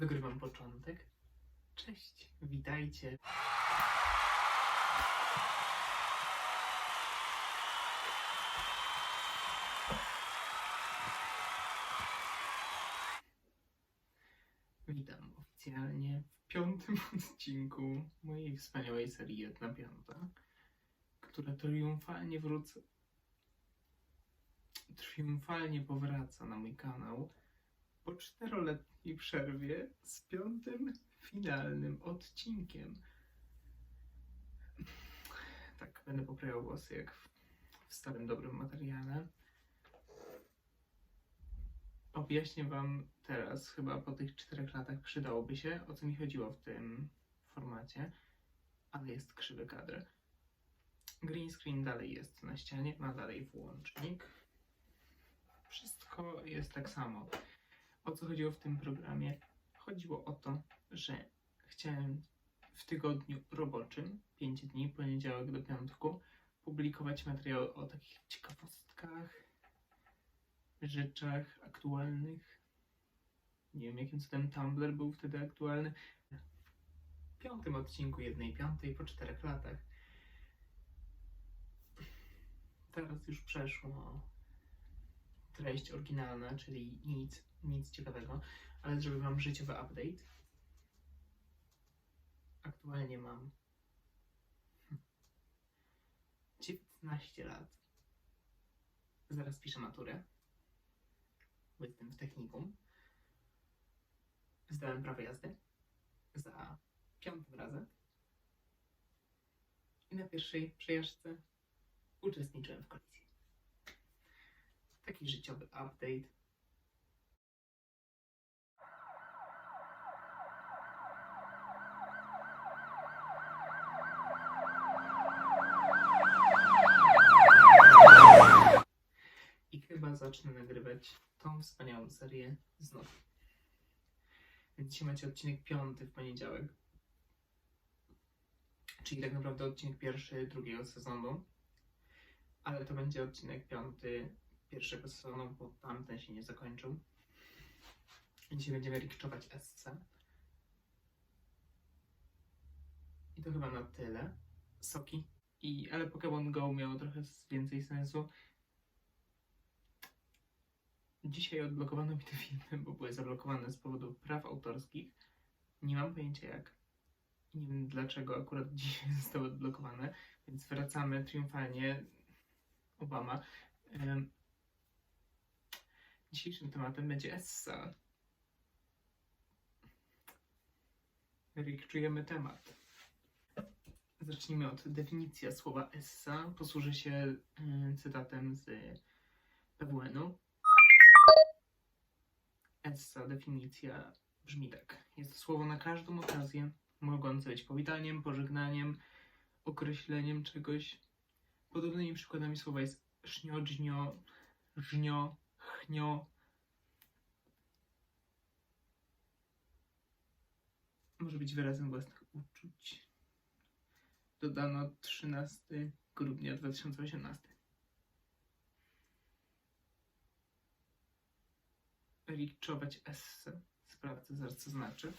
Dogrywam początek. Cześć, witajcie. Witam oficjalnie w piątym odcinku mojej wspaniałej serii Jedna Piąta, która triumfalnie wróca. Triumfalnie powraca na mój kanał po czteroletniej przerwie z piątym finalnym odcinkiem. Tak, będę poprawiał głosy jak w, w starym dobrym materiale. Objaśnię Wam teraz, chyba po tych czterech latach przydałoby się, o co mi chodziło w tym formacie, ale jest krzywy kadr. Green screen dalej jest na ścianie, ma dalej włącznik. Wszystko jest tak samo. O co chodziło w tym programie? Chodziło o to, że chciałem w tygodniu roboczym, 5 dni, poniedziałek do piątku, publikować materiały o takich ciekawostkach, rzeczach aktualnych. Nie wiem, jakim cudem Tumblr był wtedy aktualny. W piątym odcinku jednej piątej po czterech latach. Teraz już przeszło treść oryginalna, czyli nic, nic ciekawego, ale zrobię wam życiowy update. Aktualnie mam 19 lat. Zaraz piszę maturę. Bo jestem w technikum. Zdałem prawo jazdy za piątym razem. I na pierwszej przejażdżce uczestniczyłem w kolizji. Taki życiowy update. I chyba zacznę nagrywać tą wspaniałą serię znowu. Więc dzisiaj macie odcinek piąty w poniedziałek. Czyli tak naprawdę odcinek pierwszy drugiego sezonu. Ale to będzie odcinek piąty pierwszego sezonu, bo tamten się nie zakończył. Dzisiaj będziemy rikczować SC. I to chyba na tyle. Soki. I, ale Pokémon Go miało trochę więcej sensu. Dzisiaj odblokowano mi te filmy, bo były zablokowane z powodu praw autorskich. Nie mam pojęcia jak. Nie wiem dlaczego akurat dzisiaj zostały odblokowane, więc wracamy triumfalnie. Obama. Dzisiejszym tematem będzie Essa. Rikczujemy temat. Zacznijmy od definicji słowa Essa. Posłużę się cytatem z PWN-u. Essa definicja brzmi tak. Jest to słowo na każdą okazję, mogące być powitaniem, pożegnaniem, określeniem czegoś. Podobnymi przykładami słowa jest sznio, dźnio, żnio, chnio. Może być wyrazem własnych uczuć. Dodano 13 grudnia 2018. Riczować esse. Sprawdzę zaraz co znaczy.